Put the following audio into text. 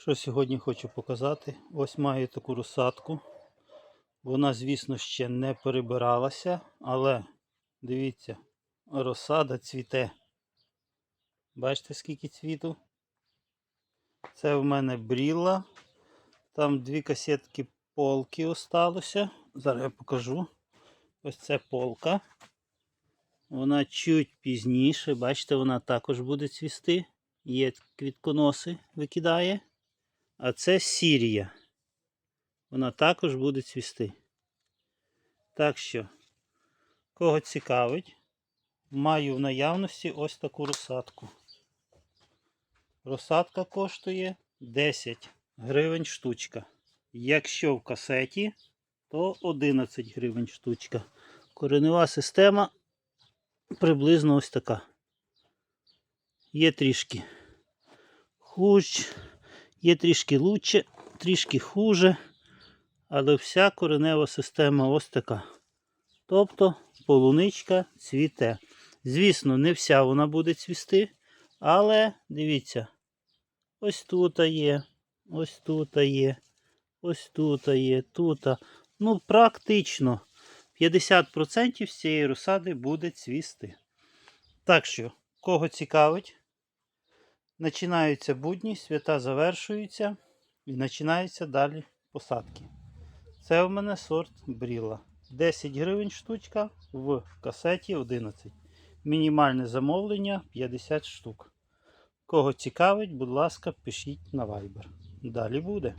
Що сьогодні хочу показати? Ось маю таку розсадку. Вона, звісно, ще не перебиралася, але дивіться, розсада цвіте. Бачите, скільки цвіту? Це в мене бріла. Там дві касетки полки осталося. Зараз я покажу. Ось це полка. Вона чуть пізніше, бачите, вона також буде цвісти. Є квітконоси, викидає. А це Сірія. Вона також буде цвісти. Так що, кого цікавить, маю в наявності ось таку розсадку. Розсадка коштує 10 гривень штучка. Якщо в касеті, то 11 гривень штучка. Коренева система приблизно ось така. Є трішки хуч, є трішки лучше, трішки хуже, але вся коренева система ось така. Тобто полуничка цвіте. Звісно, не вся вона буде цвісти, але дивіться, ось тут є, ось тут є, ось тут є, тут. Ну, практично 50% з цієї розсади буде цвісти. Так що, кого цікавить, починаються будні, свята завершуються і починаються далі посадки. Це в мене сорт бріла. 10 гривень штучка в касеті 11. Мінімальне замовлення 50 штук. Кого цікавить, будь ласка, пишіть на Viber. Далі буде.